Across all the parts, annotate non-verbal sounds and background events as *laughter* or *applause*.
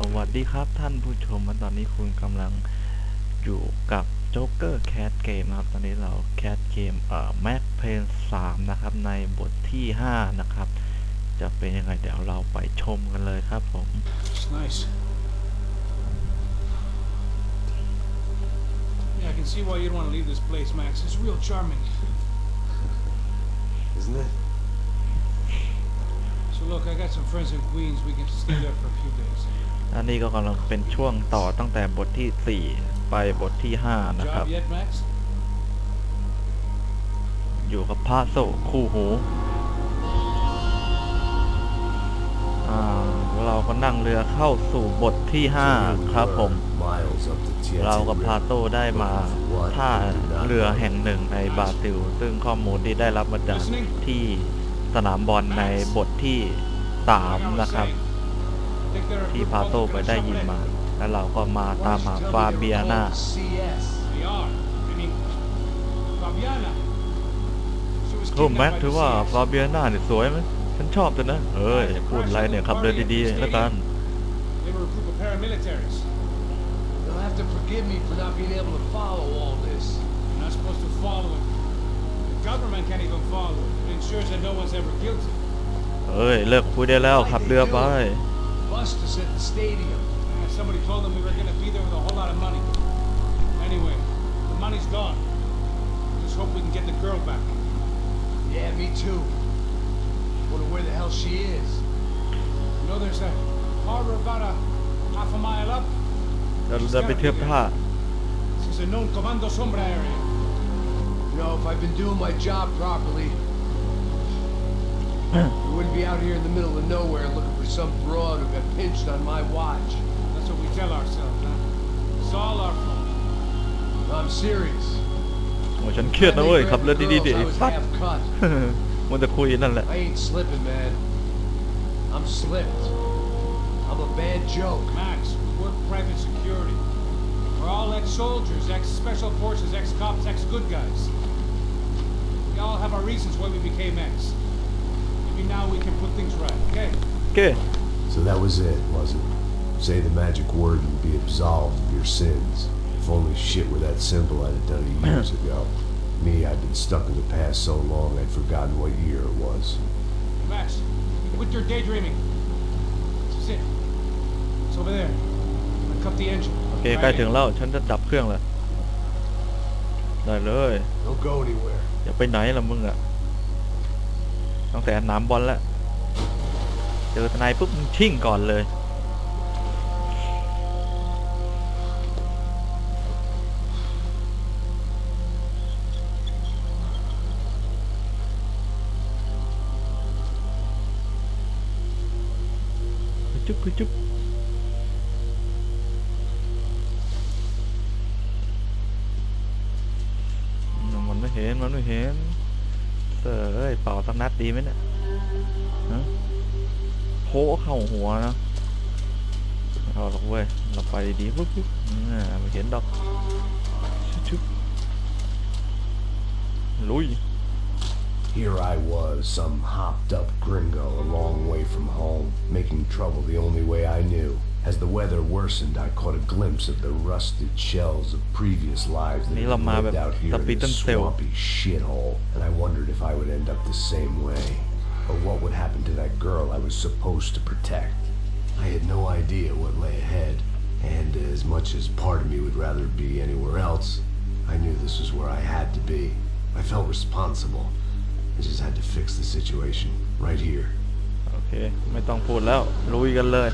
สวัสดีครับท่านผู้ชมตอนนี้คุณกำลังอยู่กับโจ๊กเกอร์แคทเกมนะครับ ตอนนี้เราแคทเกมเอ่อแม็กเพนสามนะครับ ในบทที่ 5 นะครับ จะเป็นยังไงเดี๋ยวเราไปชมกันเลยครับผม It's nice. Yeah, I can see why you'd want to leave this place, Max. It's real charming. Isn't it? So look, I got some friends in Queens. We can stay there for a few days. อันนี้ก็กำลังเป็นช่วงต่อตั้งแต่บทที่ 4 ไปบทที่ 5 นะครับ อยู่กับพระโซคู่หูเราก็นั่งเรือเข้าสู่บทที่ 5 ครับผม เรากับพาโต้ได้มาท่าเรือแห่งหนึ่งในบราซิล ซึ่งข้อมูลที่ได้รับมาจากที่สนามบอลในบทที่ 3 นะครับ ที่ good พาโต้ไป bunch ได้ of ยินมา men. แล้วเราก็มาตามหาฟาเบียนา CS. They are. I mean, Fabiana. She was โอ้แม็ก kidnapped by ถือ the ว่า CS. ฟาเบียนาเนี่ยสวยไหมฉันชอบแต่นะเฮ้ยพูดอะไรเนี่ยขับเรือดีๆแล้วกัน They were a group of paramilitaries. You'll have to forgive me for not being able to follow all this. You're not supposed to follow it. The government can't even follow it. It ensures that no one's ever guilty. เฮ้ยเลิกคุยได้แล้วขับเรือไป Bust us at the stadium. Uh, somebody told them we were gonna be there with a whole lot of money. Anyway, the money's gone. Just hope we can get the girl back. Yeah, me too. Wonder where the hell she is. You know, there's a harbor about a half a mile up. เราจะไปเทียบท่า This is a known Comando Sombra area. You know, if I'd been doing my job properly, we wouldn't be out here in the middle of nowhere looking for some broad who got pinched on my watch. That's what we tell ourselves, huh? It's all our fault. I'm serious. โอ้ฉันเครียดนะเว้ยขับเรือดีๆดิ I ไอ้ was สัตว์ half cut. มันจะคุยนั่นแหละ *laughs* I ain't slipping, man. I'm slipped. I'm a bad joke. Max, we work private security. We're all ex-soldiers, ex-special forces, ex-cops, ex-good guys. We all have our reasons why we became ex. Maybe now we can put things right, okay? โอเค So that was it, was it? Say the magic word and be absolved of your sins. If only shit were that simple, I'd have done it years ago. *clears throat* Me, I'd been stuck in the past so long I'd forgotten what year it was. Max, quit your daydreaming. This is it. It's over there. I'm gonna cut the engine. โอเคใกล้ถึงแล้ว ฉันจะดับเครื่องแล้วได้เลย Don't go anywhere. อย่าไปไหนละมึงอะ ตั้งแต่นามบอลแล้ว เจอทนายปุ๊บมึงชิ่งก่อนเลย ดดีไหมเนี่ยฮะโผเข้าหัวนะไม่เอาหรอกเว้ย เราไปดีๆปุ๊บปุ๊บอ่าไม่เห็นดอกชุบๆลุย Here I was, some hopped up gringo a long way from home, making trouble the only way I knew. As the weather worsened, I caught a glimpse of the rusted shells of previous lives that นี่ had เรามาแบ lived บ out here ส in ปีด this เซล swampy shithole, and I wondered if I would end up the same way. Or what would happen to that girl I was supposed to protect. I had no idea what lay ahead, and as much as part of me would rather be anywhere else, I knew this was where I had to be. I felt responsible. I just had to fix the situation right here. โอเค ไม่ต้องพูดแล้ว ลุยกันเลย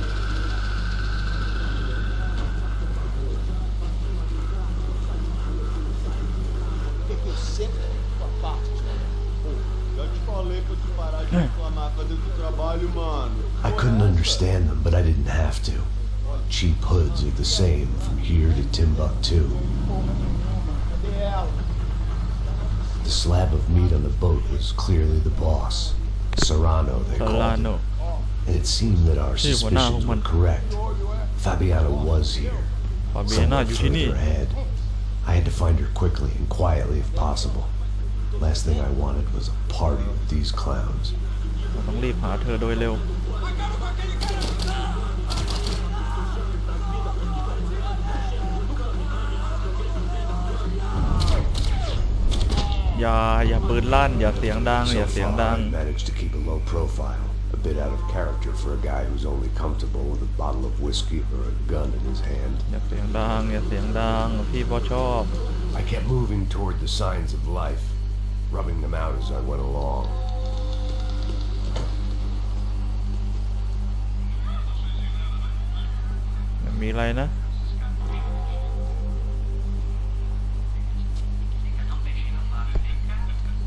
I couldn't understand them, but I didn't have to. Cheap hoods are the same from here to Timbuktu. The slab of meat on the boat was clearly the boss. Serrano, they called it. And it seemed that our suspicions were correct. Fabiana was here. Fabiana, further ahead. I had to find her quickly and quietly if possible. Last thing I wanted was a party with these clowns. เราต้องรีบหาเธอโดยเร็ว So far, managed to keep a low profile, a bit out of character for a guy who's only comfortable with a bottle of whiskey or a gun in his hand. อย่าเสียงดัง I kept moving toward the signs of life, rubbing them out as I went along. มีอะไรนะ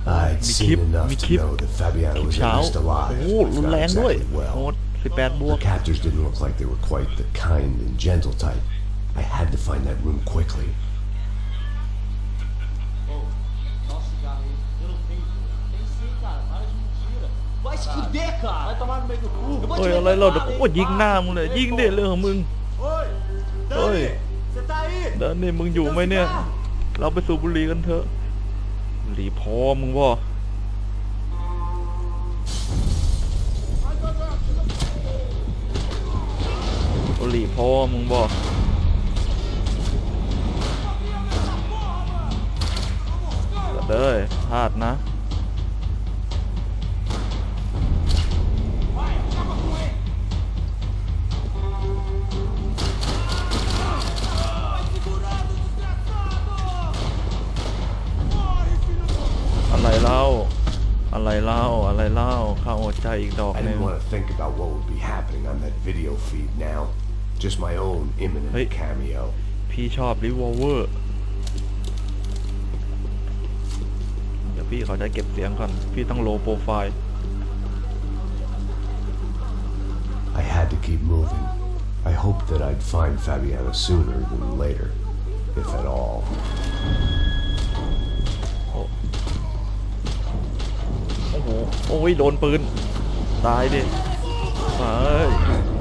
I'd มีคลิ seen ป enough มีค to ลิป know that Fabiana คลิป was เช้า at least โอ้ alive. โห but รุน not แรงด้วย exactly โห well. ด18 บว The ก captors didn't look like they were quite the kind and gentle type. I had to find that room quickly. Se fuder, cara. Vai tomar no meio do cu. Eu vou เฮ้ยอะไรเราเดี๋ยวกูก็ยิงหน้ามึงเลย ยิงเด็ดเรื่องของมึง Oi! Oi. Dani! Você tá aí? เดินนี่มึงอยู่ไหมเนี่ย เราไปสูบบุหรี่กันเถอะ บุหรี่พอมึงบ่บุหรี่พอมึงบ่เด้ยพลาดนะ เล่าเข้าหัวใจอีกดอก I หนึง didn't want to think about what would be happening on that video feed now. Just my own imminent Hey. cameo. พี่ชอบรีวอลเวอร์เดี๋ยวพี่เขาจะเก็บเสียงก่อน พี่ต้องโลโปรไฟล์ I had to keep moving. I hoped that I'd find Fabiana sooner than later, if at all. โอ้ยโดนปืน ตายดิเฮ้ย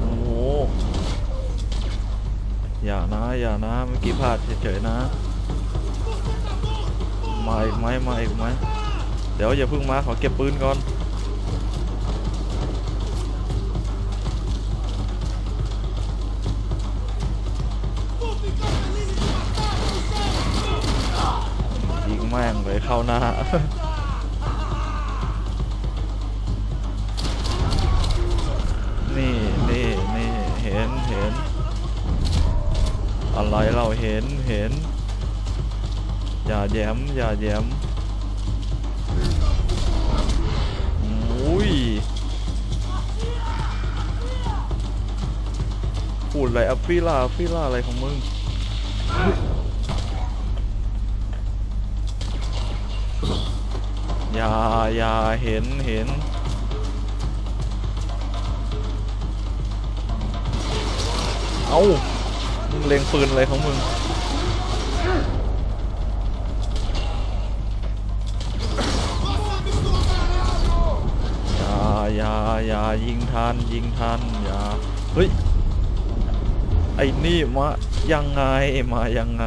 โอ้โหอย่านะอย่านะเมื่อกี้พลาดเฉยๆนะมาอีกไหมมาอีกไหมเดี๋ยวอย่าเพิ่งมาขอเก็บปืนก่อนยิงแม่งเลยเข้าหน้า อะไรเราเห็นเห็น อย่าแย้มอย่าแย้มอุ้ยพูดอะไรอัฟฟี่ล่าอัฟฟี่ล่าอะไรของมึงอย่าอย่าเห็นเห็นเอา เล็งปืนอะไรของมึงอย่าอย่าอย่ายิงทันยิงทันอย่าเฮ้ยไอ้นี่มายังไงมายังไง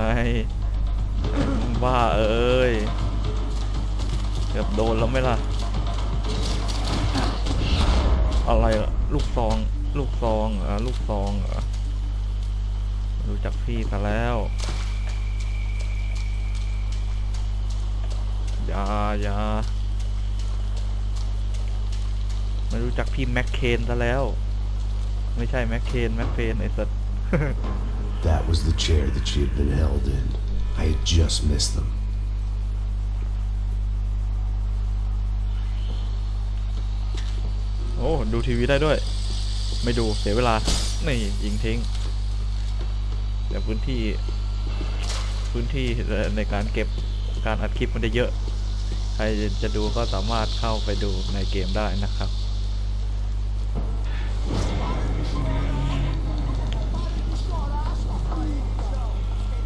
บ้าเอ้ยเกือบโดนแล้วไหมล่ะ อะไรอะลูกซอง ลูกซองอะลูกซองเห รอรู้จักพี่ซะแล้ว อย่าอย่าไม่รู้จักพี่แม็กเคนซะแล้ว ไม่ใช่แม็กเคนแม็กเฟนไอ้สัส That was the chair that she had been held in. I had just missed them. โอ้ ดูทีวีได้ด้วย ไม่ดูเสียเวลา นี่ยิงทิ้ง แต่พื้นที่พื้นที่ในการเก็บการอัดคลิปมันได้เยอะ ใครจะดูก็สามารถเข้าไปดูในเกมได้นะครับ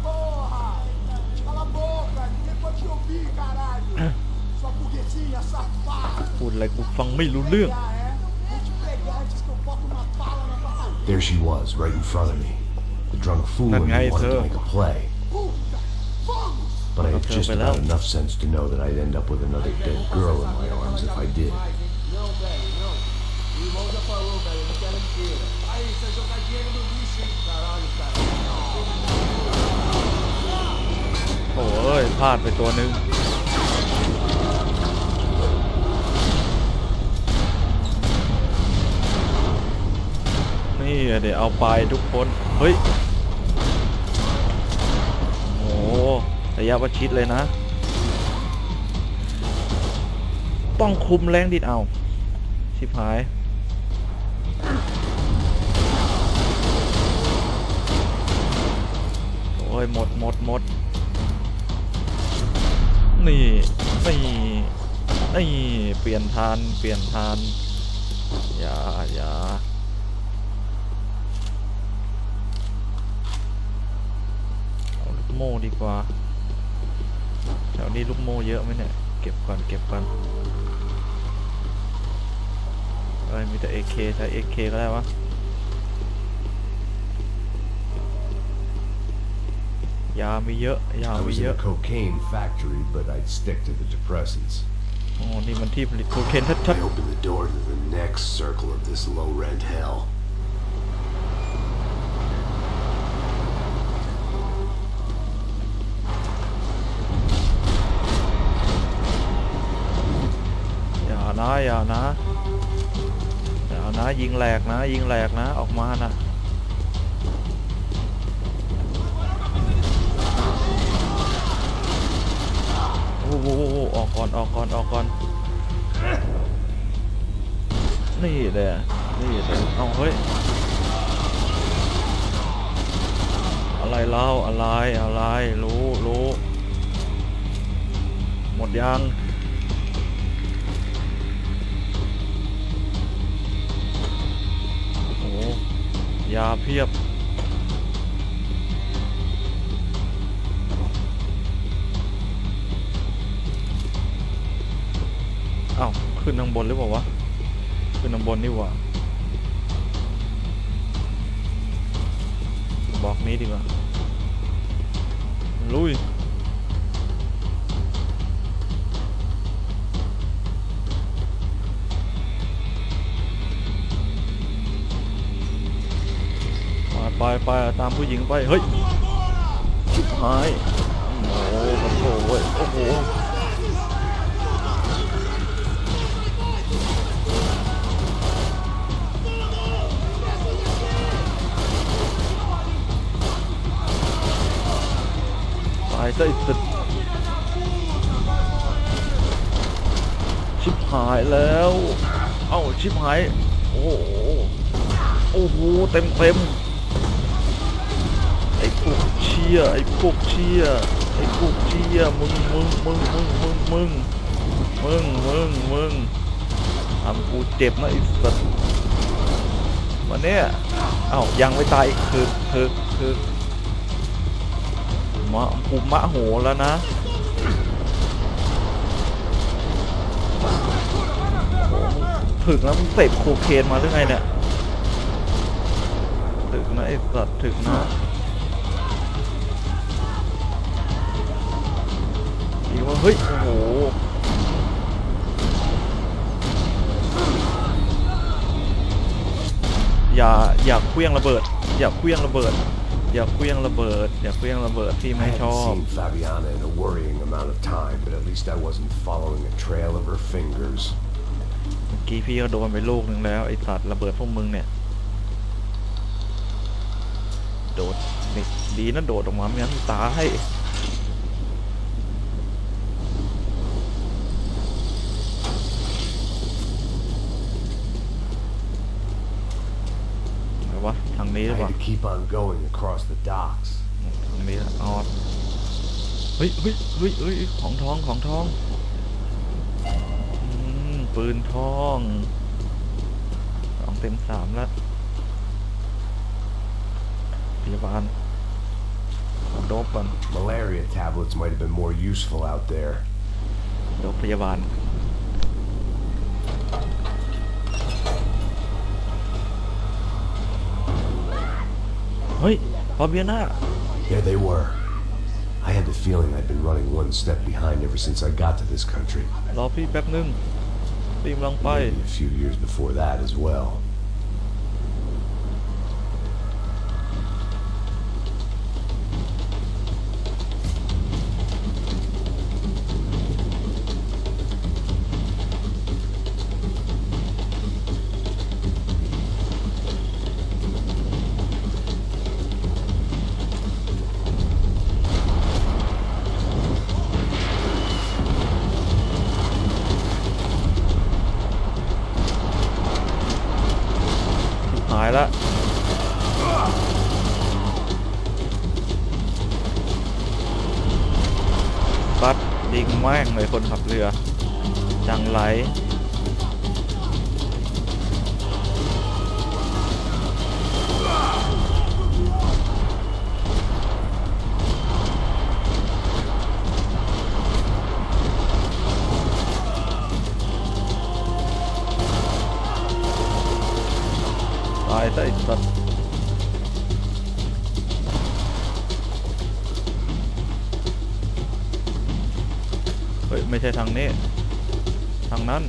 Porra! Cala a boca! Ninguém pode te ouvir, caralho! Sua burguesinha safada! พูดอะไรกูฟังไม่รู้เรื่อง Ah, é? Vou te pegar antes que eu boto uma bala na tua cabeça! There she was, right in front of me. The drunk fool and me wanted to make a play. But I had just about enough sense to know that I'd end up with another dead girl in my arms if I did. Oh, พลาดไปตัวนึง นี่เดี๋ยวเอาไปทุกคน เฮ้ย ระยะประชิดเลยนะ ต้องคุมแรงดิดเอา ชิบหาย โอ้ย หมดหมดหมดนี่ นี่ นี่ เปลี่ยนทาน เปลี่ยนทาน อย่าอย่าโม่ดีกว่า แถวนี้ลูกโม่เยอะไหมเนี่ย เก็บก่อนเก็บก่อนเอ้ยมีแต่ AK ใช้ AK ก็ได้วะยามีเยอะยา I มี was เย in อะ a cocaine factory, but I'd stick to the depressants. โอ้นี่มันที่ผลิตโคเคนชัด I opened the door to the next circle of this low rent hell. นะอย่านะอย่านะยิงแหลกนะ ยิงแหลกนะออกมานะโอ้โหออกก่อนออกก่อนออกก่อนนี่เลยอะนี่เลยเอาเฮ้ยอะไรเล่าอะไรอะไรรู้รู้หมดยัง ยาเพียบ เอ้า ขึ้นทางบนหรือเปล่าวะ ขึ้นทางบนนี่หว่าบอกนี้ดีกว่า ลุย ไปไปไปตามผู้หญิงไป เฮ้ยชิบหายโอ้โหกระโถเว้ยโอ้โหตายซะไอ้สุดชิบหายแล้ว เอ้าชิบหาย โอ้โหโอ้โห เต็มเต็ม ชียไอ้พวกเชียไอ้พวกเชียมึงมึงมึงมึงมึงมึงมึงมึงมึงทำกูเจ็บนะไอ้สัสมาเนี่ยเอ้ายังไม่ตายอีกคือคือคือมะกูมะโหแล้วนะถึงแล้วมึงเสพโคเคนมาหรือไงเนี่ยถึกนะไอ้สัตว์ถึกนะ เฮ้ย โอ้โห อย่า อย่าเคลี้ยงระเบิด อย่าเคลี้ยงระเบิด อย่าเคลี้ยงระเบิด อย่าเคลี้ยงระเบิดที่ I ไม่ช hadn't อบ seen Fabiana in a worrying amount of time, but at least I wasn't following a trail of her fingers. เมื่อกี้พี่ก็โดนไปลูกหนึ่งแล้วไอ้สัตว์ระเบิดพวกมึงเนี่ย โดดนี่ดีนะโดดออกมาไม่งั้นตาย วะทางนี้ I หรือเปล่า had to keep on going across the docks. ทางนี้อ๋อเฮ้ยเฮ้ยเฮ้ยเฮ้ยของทองของทองอืมปืนทองสองเต็มสามแล้วพยาบาลเอาโดบก่อน Malaria tablets might have been more useful out there. โดบพยาบาล เฮ้ยฟาเบียนา There they were. I had the feeling I'd been running one step behind ever since I got to this country. รอพี่แป๊บนึงรีบลงไป Maybe a few years before that as well. ซะไอ้สัตว์เฮ้ย ไม่ใช่ทางนี้ ทางนั้น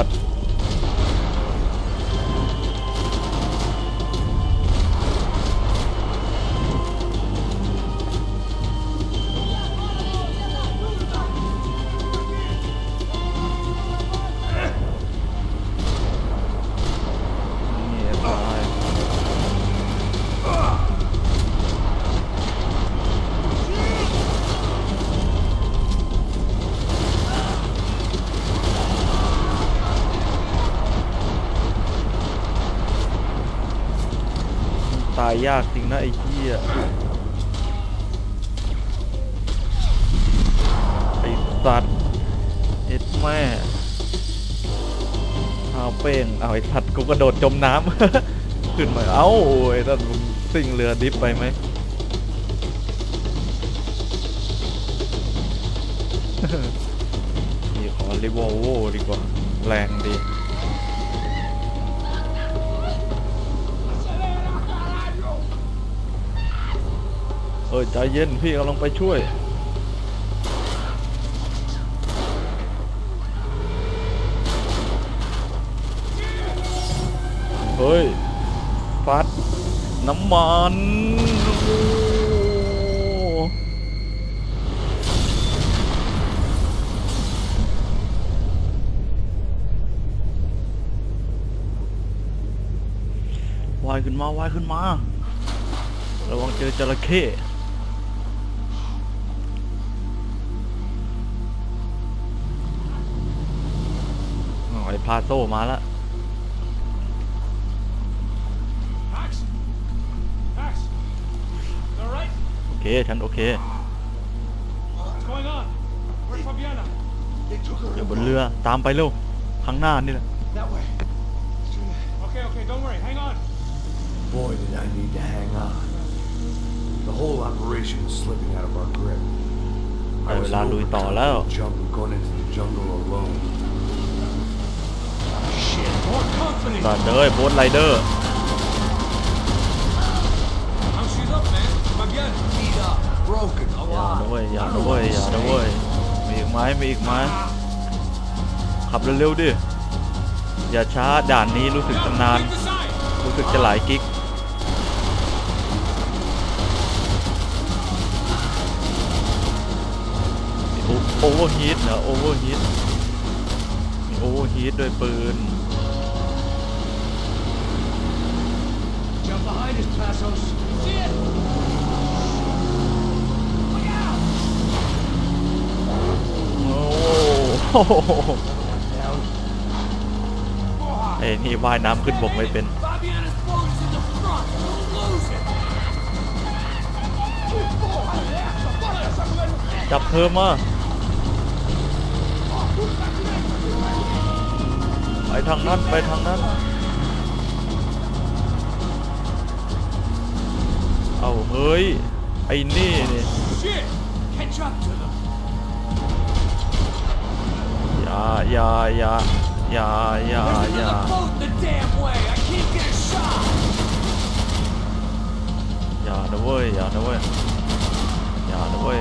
า เหี้ยไอ้สัตว์เอ็ดแม่เอาเป้งเอาไอ้สัตว์กูกระโดดจมน้ำ ขึ้นมาเอ้าไอ้นั่นมึงซิ่งเรือดิฟไปไหมนี่ขอริวอลโวดีกว่า แรงดี เออใจเย็นพี่กำลังไปช่วย เฮ้ยฟัดน้ำมันว่ายขึ้นมาว่ายขึ้นมา ระวังเจอจระเข้ พลาโซมาแล้ว Max? Max? You alright? โอเคฉันโอเค What's going on? Where's Fabiana? They took her เดี๋ยวบนเรือตามไปเร็วข้างหน้านี่แหละ that way. Through there. Okay, okay, don't worry. Hang on. Boy, did I need to hang on. The whole operation was slipping out of our grip. I Ờ, was là an lùi tỏ overconfident แล้ว. jump and going into the jungle alone. Shit, more confident. สัตว์เอ้ยโบสไรเดอร์อย่า lot. นะเว้ยอย่านะเว้ยอย่านะเว้ยมีอีกไหมมีอีกไหมขับเร็วๆดิ อย่าช้าด่านนี้รู้สึกจะนาน รู้สึกจะหลายกิกโอเวอร์ฮีทเหรอโอเวอร์ฮีทมีโอเวอร์ฮีทด้วยปืน Jump behind us, Passos. See it? โอ้โหไอ้นี่ว่ายน้ำขึ้นบกไม่เป็น Fabiana's boat is in the front. Don't lose it. จับเธอมาไปทางนั้น ไปทางนั้น เอาเฮ้ย ไอ้นี่นี่ Shit. Catch up to them. อย่าอย่าอย่าอย่าอย่า There's อย่า another boat in the damn way. I can't get a shot. อย่านะเว้ยอย่านะเว้ยอย่านะเว้ย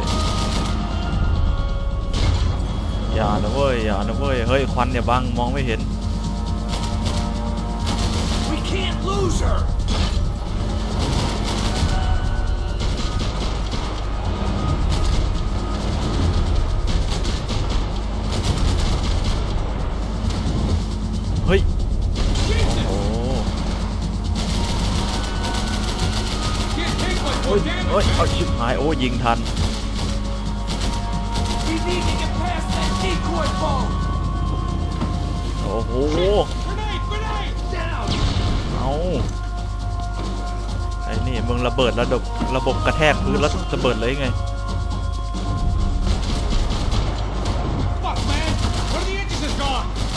อย่านะเว้ยอย่านะเว้ยเฮ้ยควันเนี่ยบังมองไม่เห็น We can't lose her. โอ้ยิงทัน โอ้โห เอาไอ้นี่มึงระเบิดระดบระบบกระแทกพื้นแล้วระเบิดเลยไง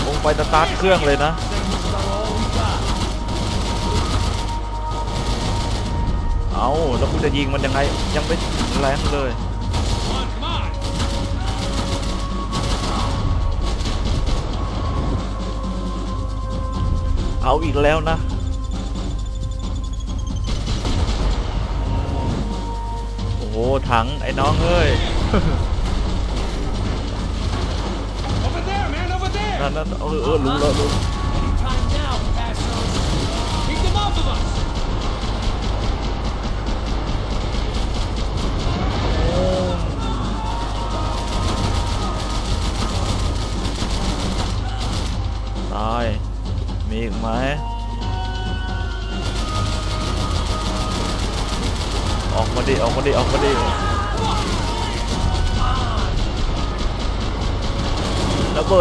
ลงไปสตาร์ทเครื่องเลยนะเอาแล้วกูจะยิงมันยังไงยังไม่ แรงเลย Come on, come on! เอาอีกแล้วนะ โอ้โห ถัง ไอ้น้องเอ้ย Over there, man, over there! นั่นนั่นเออเออรู้แล้วรู้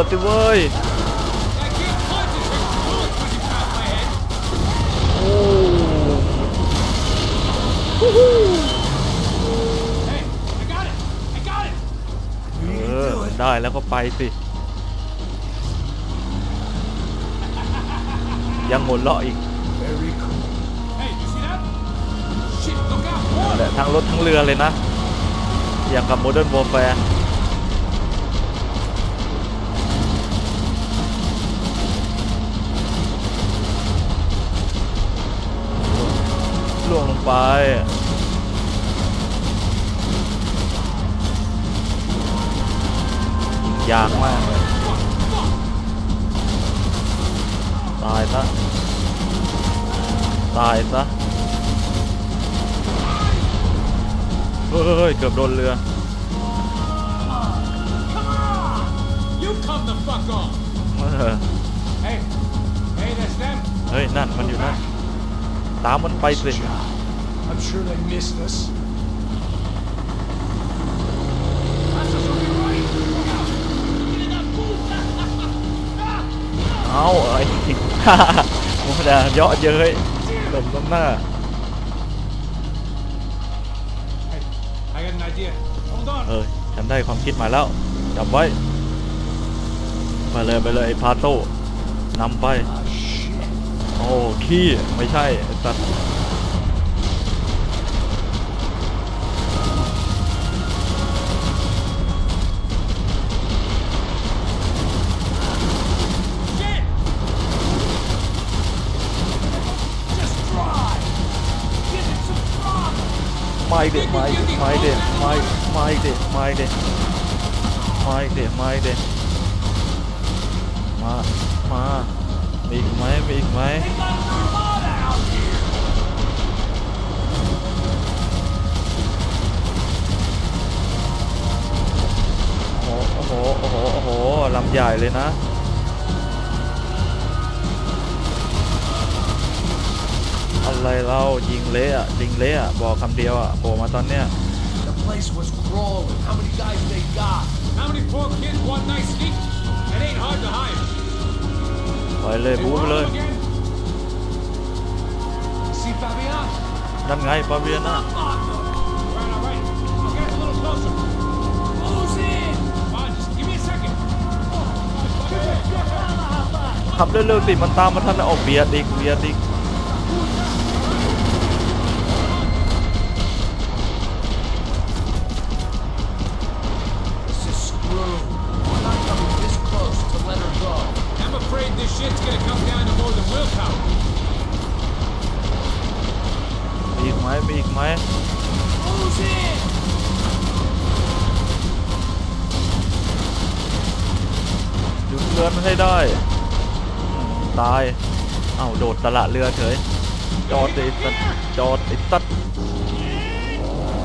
ดสิเว้ยออได้แล้วก็ไปสิ ยังหมดเลาะอีกทั้งรถทั้งเรือเลยนะ อย่างกับโมเดิร์นวอร์แฟร์ ล่วงลงไป ยากมากเลย ตายซะ ตายซะ เฮ้ย เกือบโดนเรือ You come the fuck on! เออ Hey, hey, that's them. เฮ้ย นั่น มันอยู่นั่น ตามมันไปสิ I'm sure they missed us. Passos will be right. Look out! Get in that pool! เอาไอ้โมดาเยาะเย้ยหลบน้ำหน้า Hey, I got an idea. Hold on. เออฉันได้ความคิดมาแล้วจับไว้ ไปเลยไปเลยไอ้พาโต้นำไป Ah, shit. โอ้ขี้ไม่ใช่สัตว์ไม่เด็ดไม่เด็ดไม่เด็ดไม่ไม่เด็ดไม่เด็ดไม่เด็ดไม่เด็ดมา มา มีอีกไหมมีอีกไหมโอ้โห โอ้โห โอ้โห ลำใหญ่เลยนะอะไรเรายิงเละอะยิงเละอะบอกคำเดียวอะโผล่มาตอนเนี้ย The place was crawling. How many guys they got? How many poor kids want nice sneakers? It ain't hard to hide. ไปเลยบูปเลย นั่นไงปาเวียนะขับเร็วๆติมันตามมาทันออกเบียดอีกเบียดอีก ไหมมีอีกไหมจุดึงเรือมันให้ได้ ตาย เอ้าโดดตละเรือเฉย จอดไอ้สัตจอดไอ้สัต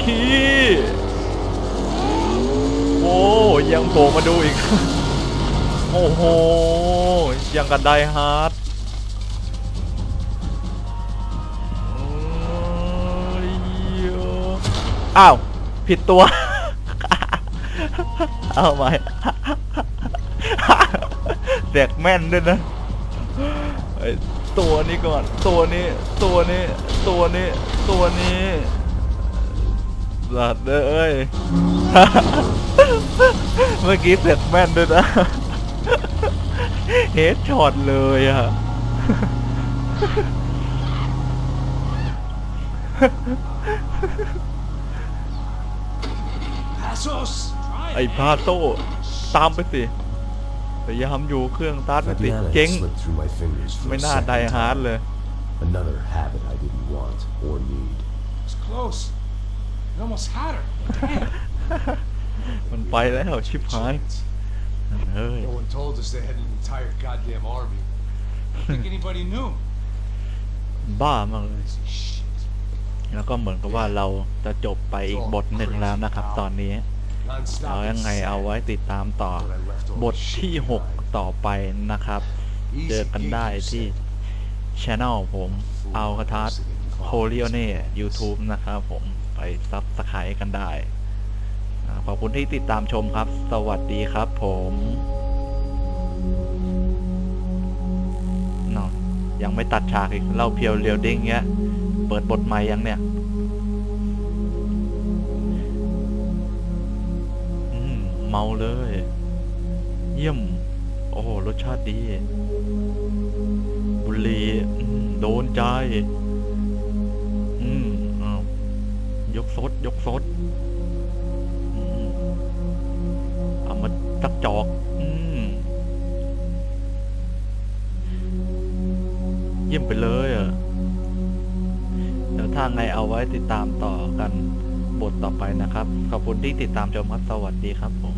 ขี้โอ้ยังโผล่มาดูอีก โอ้โห ยังกันไดฮาร์ด อ้าว ผิดตัว เอาใหม่เด็กแม่นด้วยนะไอตัวนี้ก่อน ตัวนี้ ตัวนี้ ตัวนี้ ตัวนี้สัตว์เอ้ย เมื่อกี้เสร็จแม่นด้วยนะ เฮดช็อตเลยอะ ไอ้ it. พาโต้ตามไปสิพยายามอยู่เครื่องสตาร์ทไป That สิ man เจ๊ง had slipped through my fingers for ไม่ a น่าได second ฮาร์ด time. เลย Another habit I didn't want or need. It's close. You almost had her. Damn. มันไปแล้วชิบหายเฮ้ย No one told us they had an entire goddamn army. Think anybody knew? บ้ามากเลย Piece of shit. แล้วก็เหมือนกับว่าเราจะจบไปอีกบทหนึ่งแล้วนะครับ ตอนนี้ Non-stop เอายังไงเอาไว้ติดตามต่อบทที่ 6 ต่อไปนะครับ เจอกันได้ที่ช anel ผมเอาคาทัสโฮลิโอเน่ YouTube นะครับผมไปซับสไครต์กันได้อ่าขอบคุณที่ติดตามชมครับ สวัสดีครับผมเนาะยังไม่ตัดฉากอีกเล่าเพียวเรียวดิ้งเงี้ย เปิดบทใหม่ยังเนี่ยมเมาเลย เยี่ยม โอ้รสชาติดี บุหรีอืมโดนใจ อืมอ้าวยกซดยกซดเอามาตักจอก อืม เยี่ยมไปเลยอะ เดี๋ยวถ้าไงเอาไว้ติดตามต่อกันบทต่อไปนะครับ ขอบคุณที่ติดตามชมครับ สวัสดีครับผม